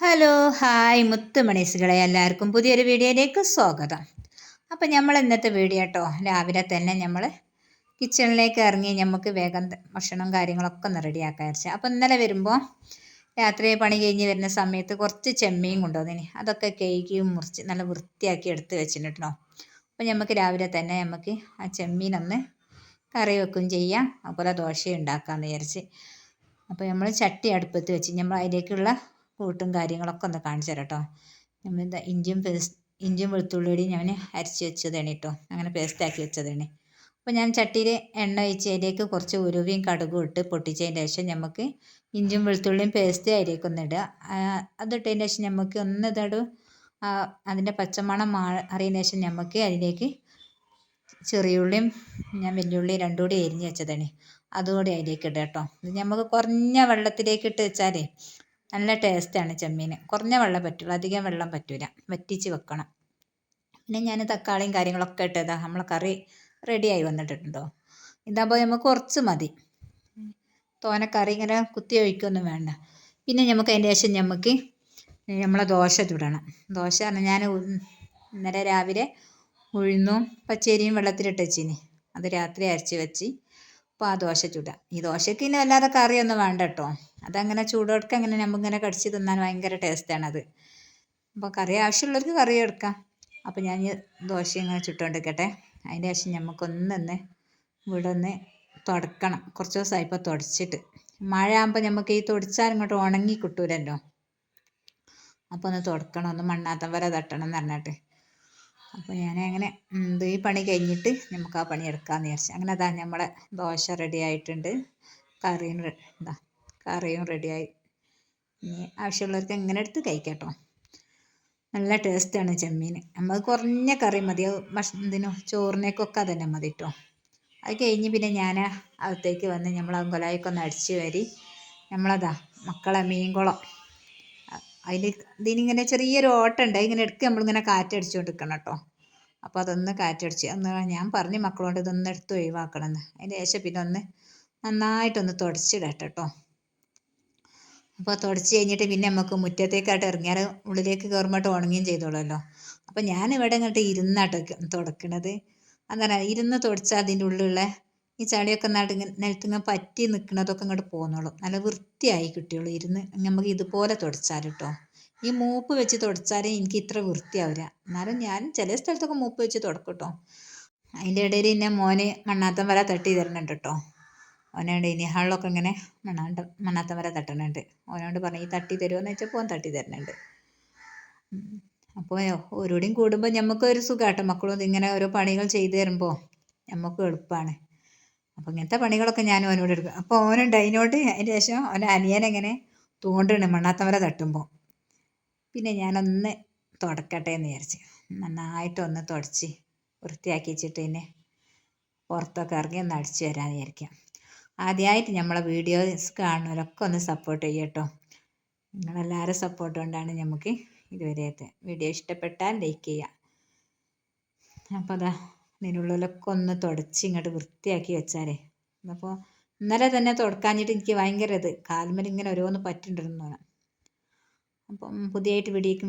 Hello hi മുത്തുമണീസുകളെ എല്ലാവർക്കും പുതിയൊരു വീഡിയോയിലേക്ക് സ്വാഗതം. അപ്പം നമ്മൾ ഇന്നത്തെ വീഡിയോ കേട്ടോ രാവിലെ തന്നെ നമ്മൾ കിച്ചണിലേക്ക് ഇറങ്ങി നമുക്ക് വേഗം ഭക്ഷണം കാര്യങ്ങളൊക്കെ ഒന്ന് റെഡിയാക്കാൻ വെച്ചാൽ അപ്പം ഇന്നലെ വരുമ്പോൾ രാത്രി പണി കഴിഞ്ഞ് വരുന്ന സമയത്ത് കുറച്ച് ചെമ്മീൻ കൊണ്ടുവന്നിനി. അതൊക്കെ കേക്കിയും മുറിച്ച് നല്ല വൃത്തിയാക്കി എടുത്ത് വെച്ചിട്ടുണ്ടോ അപ്പം നമുക്ക് രാവിലെ തന്നെ നമുക്ക് ആ ചെമ്മീനൊന്ന് കറി വെക്കും ചെയ്യാം. അതുപോലെ ദോശ ഉണ്ടാക്കാമെന്ന് വിചാരിച്ച്. അപ്പോൾ നമ്മൾ ചട്ടി അടുപ്പത്ത് വെച്ച് നമ്മൾ അതിലേക്കുള്ള കൂട്ടും കാര്യങ്ങളൊക്കെ ഒന്ന് കാണിച്ചു തരാം കേട്ടോ നമ്മൾ ഇഞ്ചിയും പേസ്റ്റ് ഇഞ്ചിയും വെളുത്തുള്ളിയും ഞാൻ അരച്ച് വെച്ചതാണ് കേട്ടോ അങ്ങനെ പേസ്റ്റാക്കി വെച്ചതാണ്. അപ്പോൾ ഞാൻ ചട്ടിയിൽ എണ്ണ ഒഴിച്ച് അതിലേക്ക് കുറച്ച് ഉരുവിയും കടുകും ഇട്ട് പൊട്ടിച്ചതിന് ശേഷം നമുക്ക് ഇഞ്ചും വെളുത്തുള്ളിയും പേസ്റ്റ് അതിലേക്ക് ഒന്ന് ഇടുക. അതിട്ടതിന് ശേഷം നമുക്ക് ഒന്ന് ഇതടു അതിന്റെ പച്ചമണം മാ അറിയുന്ന ശേഷം നമുക്ക് അതിലേക്ക് ചെറിയുള്ളിയും ഞാൻ വലിയുള്ളി രണ്ടും കൂടി എരിഞ്ഞ് വെച്ചതാണ്. അതുകൂടി അതിലേക്ക് ഇടുക കേട്ടോ ഇത് നമുക്ക് കുറഞ്ഞ വെള്ളത്തിലേക്ക് ഇട്ട് വെച്ചാലേ നല്ല ടേസ്റ്റാണ് ചെമ്മീൻ കുറഞ്ഞ വെള്ളം പറ്റുള്ളൂ അധികം വെള്ളം പറ്റില്ല വറ്റിച്ച് വെക്കണം. പിന്നെ ഞാൻ തക്കാളിയും കാര്യങ്ങളൊക്കെ ഇട്ടതാ. നമ്മളെ കറി റെഡിയായി വന്നിട്ടുണ്ടോ ഇതാകുമ്പോൾ നമുക്ക് കുറച്ച് മതി. തോന കറി ഇങ്ങനെ കുത്തി ഒഴിക്കൊന്നും വേണ്ട. പിന്നെ നമുക്ക് അതിന്റെ ശേഷം നമുക്ക് നമ്മളെ ദോശ ചുടണം. ദോശ പറഞ്ഞാൽ ഞാൻ ഇന്നലെ രാവിലെ ഉഴുന്നും പച്ചരിയും വെള്ളത്തിലിട്ട് വെച്ചിനി. അത് രാത്രി അരച്ച് വെച്ച് അപ്പോൾ ആ ദോശ ചുടുക ഈ ദോശയ്ക്ക് ഇനി വല്ലാതെ കറിയൊന്നും വേണ്ട കേട്ടോ അതങ്ങനെ ചൂടോടൊക്കെ അങ്ങനെ നമ്മിങ്ങനെ കടിച്ച് തിന്നാൻ ഭയങ്കര ടേസ്റ്റാണത് അപ്പോൾ കറി ആവശ്യമുള്ളവർക്ക് കറി എടുക്കാം. അപ്പോൾ ഞാൻ ദോശ ഇങ്ങനെ ചുട്ടുകൊണ്ടിരിക്കട്ടെ അതിന്റെ ശേഷം നമുക്കൊന്നൊന്ന് ഇവിടെ ഒന്ന് തുടക്കണം. കുറച്ച് ദിവസമായിപ്പോൾ തുടച്ചിട്ട്. മഴ ആകുമ്പോൾ നമുക്ക് ഈ തുടച്ചാൽ ഇങ്ങോട്ട് ഉണങ്ങി കിട്ടൂലല്ലോ. അപ്പോൾ ഒന്ന് തുടക്കണം. ഒന്ന് മണ്ണാത്തം വരെ തട്ടണം എന്ന് പറഞ്ഞിട്ട്. അപ്പോൾ ഞാൻ അങ്ങനെ ഈ പണി കഴിഞ്ഞിട്ട് നമുക്ക് ആ പണി എടുക്കാമെന്ന് വിചാരിച്ചു. അങ്ങനെ അതാ നമ്മളെ ദോശ റെഡി ആയിട്ടുണ്ട്. കറിയും എന്താ കറിയും റെഡിയായി ഇനി ആവശ്യമുള്ളവർക്ക് എങ്ങനെ എടുത്ത് കഴിക്കാട്ടോ. നല്ല ടേസ്റ്റാണ് ചെമ്മീൻ നമ്മൾ കുറഞ്ഞ കറി മതി. ഭക്ഷണത്തിനോ ചോറിനേക്കൊക്കെ അതന്നെ മതി കേട്ടോ അത് കഴിഞ്ഞ് പിന്നെ ഞാൻ അകത്തേക്ക് വന്ന് നമ്മൾ കൊലായിക്കൊന്ന് അടിച്ച് വരി. നമ്മളതാ മക്കളെ മീൻകുളം. അതിൽ ഇതിനിങ്ങനെ ചെറിയൊരു ഓട്ടമുണ്ട് ഇങ്ങനെ എടുക്കുക നമ്മളിങ്ങനെ കാറ്റടിച്ചു കൊണ്ടിരിക്കണം കേട്ടോ. അപ്പോൾ അതൊന്ന് കാറ്റടിച്ച് ഒന്ന് ഞാൻ പറഞ്ഞു മക്കളോട് ഇതൊന്ന് എടുത്ത് ഒഴിവാക്കണമെന്ന് അതിന്റെ ശേഷം പിന്നെ ഒന്ന് നന്നായിട്ടൊന്ന് തുടച്ചിടട്ടെ കേട്ടോ. അപ്പോൾ തുടച്ച് കഴിഞ്ഞിട്ട് പിന്നെ നമുക്ക് മുറ്റത്തേക്കായിട്ട് ഇറങ്ങിയാൽ ഉള്ളിലേക്ക് കയറുമ്പോട്ട് ഉണങ്ങുകയും ചെയ്തോളല്ലോ. അപ്പോൾ ഞാൻ ഇവിടെ ഇങ്ങോട്ട് ഇരുന്നാട്ടോ തുടക്കണത്. അന്നേരം ഇരുന്ന് തുടച്ചാൽ അതിന്റെ ഉള്ളിലുള്ള ഈ ചളിയൊക്കെ നട്ട് നിലത്തിങ്ങനെ പറ്റി നിൽക്കുന്നതൊക്കെ ഇങ്ങോട്ട് പോന്നോളും. നല്ല വൃത്തിയായി കിട്ടിയുള്ളൂ ഇരുന്ന്. നമുക്ക് ഇതുപോലെ തുടച്ചാൽ കേട്ടോ ഈ മൂപ്പ് വെച്ച് തുടച്ചാലേ എനിക്ക് ഇത്ര വൃത്തിയാവില്ല എന്നാലും ഞാൻ ചില സ്ഥലത്തൊക്കെ മൂപ്പ് വെച്ച് തുടക്കും കേട്ടോ അതിന്റെ ഇടയിൽ ഇന്നെ മോന് മണ്ണാത്തം വര തട്ടി തരുന്നുണ്ട് കേട്ടോ ഓനോട് ഇനി ഹാളിലൊക്കെ ഇങ്ങനെ മണ്ണാണ്ട് മണ്ണാത്തം വര തട്ടുന്നുണ്ട് ഓനോട് പറഞ്ഞു ഈ തട്ടി തരുമോ വെച്ചപ്പോൾ ഓൻ തട്ടി തരുന്നുണ്ട് അപ്പോൾ ഓരോടെയും കൂടുമ്പോൾ നമുക്കൊരു സുഖമാട്ടോ മക്കളും ഇങ്ങനെ ഓരോ പണികൾ ചെയ്തു തരുമ്പോൾ നമുക്ക് എളുപ്പമാണ് അപ്പോൾ ഇങ്ങനത്തെ പണികളൊക്കെ ഞാൻ ഓനോട് എടുക്കും. അപ്പോൾ ഓനുണ്ട് അതിനോട് അതിന് ശേഷം അവന്റെ അനിയനെങ്ങനെ തൂണ്ടിണ് മണ്ണാത്തമര തട്ടുമ്പോൾ പിന്നെ ഞാനൊന്ന് തുടക്കട്ടെ എന്ന് വിചാരിച്ച്. നന്നായിട്ടൊന്ന് തുടച്ച് വൃത്തിയാക്കി വെച്ചിട്ട് പിന്നെ പുറത്തൊക്കെ ഇറങ്ങി ഒന്ന് അടിച്ചു വരാമെന്ന് വിചാരിക്കാം. ആദ്യമായിട്ട് നമ്മളെ വീഡിയോസ് കാണുന്നവരൊക്കെ ഒന്ന് സപ്പോർട്ട് ചെയ്യട്ടോ നിങ്ങളെല്ലാവരും സപ്പോർട്ട് കൊണ്ടാണ് നമുക്ക് ഇതുവരെയത്തെ വീഡിയോ ഇഷ്ടപ്പെട്ടാൽ ലൈക്ക് ചെയ്യുക അപ്പോൾ അതാ. ഇതിനുള്ളിലൊക്കെ ഒന്ന് തുടച്ച് ഇങ്ങോട്ട് വൃത്തിയാക്കി വെച്ചാലേ. അപ്പോൾ ഇന്നലെ തന്നെ തുടക്കാഞ്ഞിട്ട് എനിക്ക് ഭയങ്കര ഇത്. കാൽമേൽ ഓരോന്ന് പറ്റുന്നുണ്ടെന്ന് തോന്നാം. അപ്പം പുതിയതായിട്ട് വീഡിയോക്കും